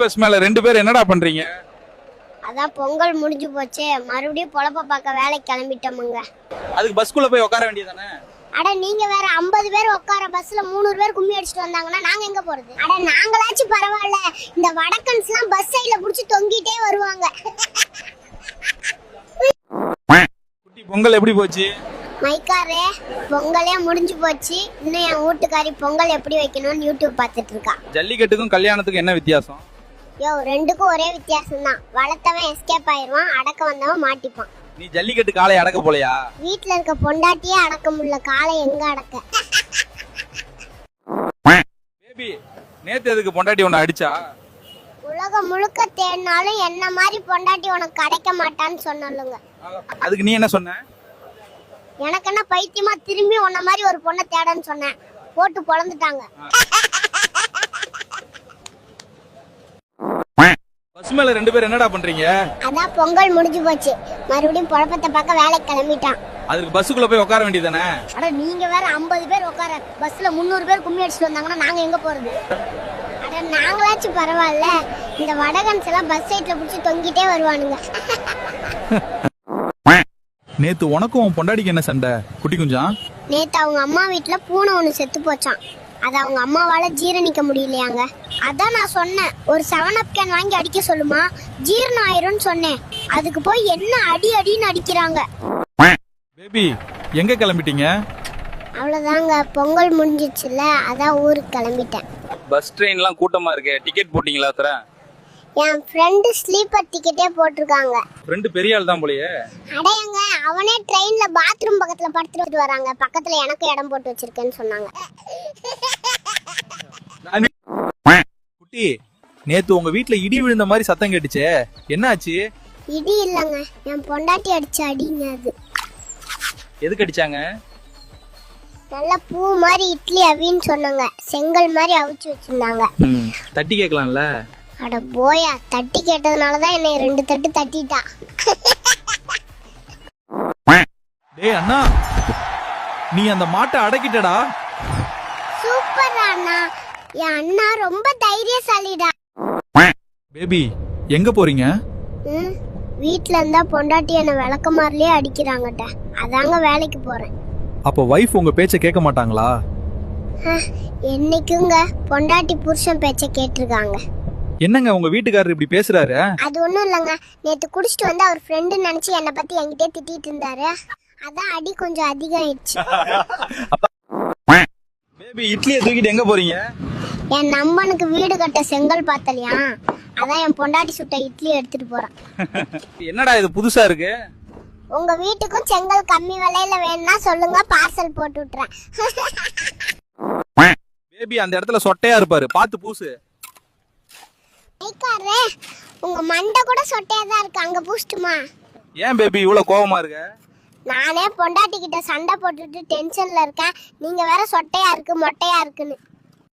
Bus மேல ரெண்டு பேர் என்னடா பண்றீங்க? அதான் பொங்கல் முடிஞ்சு போச்சு. மறுபடியும் பொழப்ப பார்க்க வேலைக்கு கிளம்பிட்டோமுங்க. அதுக்கு பஸ்குள்ள போய் உட்கார வேண்டியதானே அட நீங்க வேற ஐம்பது பேர் உட்கார பஸ்ல முந்நூறு பேர் கும்மி அடிச்சுட்டு வந்தாங்கன்னா நாங்க எங்க போறது? அட நாங்களாச்சும் பரவாயில்ல. இந்த வடக்கன்ஸ் எல்லாம் பஸ் சைடுல புடிச்சு தொங்கிட்டே வருவாங்க. குட்டி பொங்கல் எப்படி போச்சு? மைக்காரே பொங்கலே முடிஞ்சு போச்சு. இன்னும் என் வீட்டுக்காரி பொங்கல் எப்படி வைக்கணும்னு யூடியூப் பார்த்துட்டு இருக்கா. ஜல்லிக்கட்டுக்கும் கல்யாணத்துக்கும் என்ன வித்தியாசம்? யோ ரெண்டுக்கும் ஒரே வித்தியாசம் தான் வளர்த்தவன் எஸ்கேப் ஆயிருவான் அடக்க வந்தவன் மாட்டிப்பான். நீ ஜல்லிக்கட்டு காலை அடக்க போலையா? வீட்ல இருக்க பொண்டாட்டியே அடக்க முடியல காலை எங்க அடக்க? பேபி நேத்து எதுக்கு பொண்டாட்டி ஒன்னு அடிச்சா? உலகம் முழுக்க தேடினாலும் என்ன மாதிரி பொண்டாட்டி உனக்கு கிடைக்க மாட்டான்னு சொன்னாலுங்க அதுக்கு நீ என்ன சொன்ன? எனக்கு என்ன பைத்தியமா திரும்பி உன்ன மாதிரி ஒரு பொண்ணை தேடன்னு சொன்னேன். போட்டு பொழந்துட்டாங்க. பஸ் மேல ரெண்டு பேர் என்னடா பண்றீங்க? அதான் பொங்கல் முடிஞ்சு போச்சு. மறுபடியும் பொழப்பத்தை பார்க்க வேலைக்கு கிளம்பிட்டான். அதுக்கு பஸ்ஸுக்குள்ள போய் உட்கார வேண்டியதானே அட நீங்க வேற ஐம்பது பேர் உட்கார பஸ்ல முந்நூறு பேர் கும்மி அடிச்சுட்டு வந்தாங்கன்னா நாங்க எங்க போறது? அட நாங்களாச்சும் பரவாயில்ல. இந்த வடகன்ஸ் எல்லாம் பஸ் சைட்ல புடிச்சு தொங்கிட்டே வருவானுங்க. நேத்து உனக்கும் உன் பொண்டாடிக்கு என்ன சண்டை? குட்டி குஞ்சான் நேத்து அவங்க அம்மா வீட்ல பூனை ஒண்ணு செத்து போச்சான் அது அவங்க அம்மாவால ஜீரணிக்க முடியலையாங்க. அதான் நான் சொன்னேன். ஒரு செவன் அப் கேன் வாங்கி அடிக்க சொல்லுமா? ஜீரணம் ஆயிரும்னு சொன்னேன். அதுக்கு போய் என்ன அடி அடின்னு அடிக்கிறாங்க. பேபி எங்க கிளம்பிட்டீங்க? அவ்வளவுதாங்க பொங்கல் முடிஞ்சிச்சுல அதான் ஊருக்கு கிளம்பிட்டேன். பஸ் ட்ரெயின்லாம் கூட்டமா இருக்கு. டிக்கெட் போட்டீங்களா தர என் ஃப்ரெண்டு ஸ்லீப்பர் டிக்கெட்டே போட்டிருக்காங்க. ரெண்டு பெரிய ஆள் தான் போலயே அடையங்க அவனே ட்ரெயின்ல பாத்ரூம் பக்கத்துல படுத்துட்டு வராங்க. பக்கத்துல எனக்கு இடம் போட்டு வச்சிருக்கேன்னு சொன்னாங்க. குட்டி நேத்து உங்க வீட்ல இடி விழுந்த மாதிரி சத்தம் கேட்டுச்சே. என்னாச்சு? இடி இல்லைங்க. என் பொண்டாட்டி அடிச்ச அடிங்க அது. எதுக்கு அடிச்சாங்க? நல்ல பூ மாதிரி இட்லி அவின்னு சொன்னாங்க. செங்கல் மாதிரி அவிச்சு வச்சிருந்தாங்க. தட்டி கேட்கலாம்ல? அட போயா தட்டி கேட்டதுனால தான் என்னை ரெண்டு தட்டு தட்டிட்டா. டேய் அண்ணா நீ அந்த மாட்டை அடக்கிட்டடா. சூப்பர் அண்ணா. என் அண்ணா ரொம்ப தைரியசாலிடா. பேபி எங்க போறீங்க? வீட்ல இருந்தா பொண்டாட்டி என்ன விளக்கமாரிலே அடிக்கிறாங்கட்ட. அதாங்க வேலைக்கு போறேன். அப்போ வைஃப் உங்க பேச்ச கேட்க மாட்டாங்களா? என்னைக்குங்க பொண்டாட்டி புருஷன் பேச்ச கேட்டிருக்காங்க. என்னங்க உங்க வீட்டுக்காரர் இப்படி பேசுறாரு? அது ஒண்ணும் இல்லைங்க. நேத்து குடிச்சிட்டு வந்து அவர் ஃப்ரெண்டு நினைச்சு என்னை பத்தி என்கிட்டே திட்டிட்டு இருந்தாரு. அதான் அடி கொஞ்சம் அதிகம் ஆயிடுச்சு பேபி இட்லியை தூக்கிட்டு எங்க போறீங்க? என் நம்பனுக்கு வீடு கட்ட செங்கல் பார்த்தலையா அதான் என் பொண்டாட்டி சுட்ட இட்லி எடுத்துட்டு போறேன் என்னடா இது புதுசா இருக்கு? உங்க வீட்டுக்கும் செங்கல் கம்மி விலையில வேணும்னா சொல்லுங்க பார்சல் போட்டு விட்டுறேன். பேபி அந்த இடத்துல சொட்டையா இருப்பாரு. பார்த்து பூசு. ஐக்காரே உங்க மண்டை கூட சொட்டையா தான் இருக்கு. அங்க பூஸ்ட்டுமா ஏன் பேபி இவ்வளவு கோவமா இருக்க? நானே பொண்டாட்டி கிட்ட சண்டை போட்டுட்டு டென்ஷன்ல இருக்கேன். நீங்க வேற சொட்டையா இருக்கு மொட்டையா இருக்குன்னு.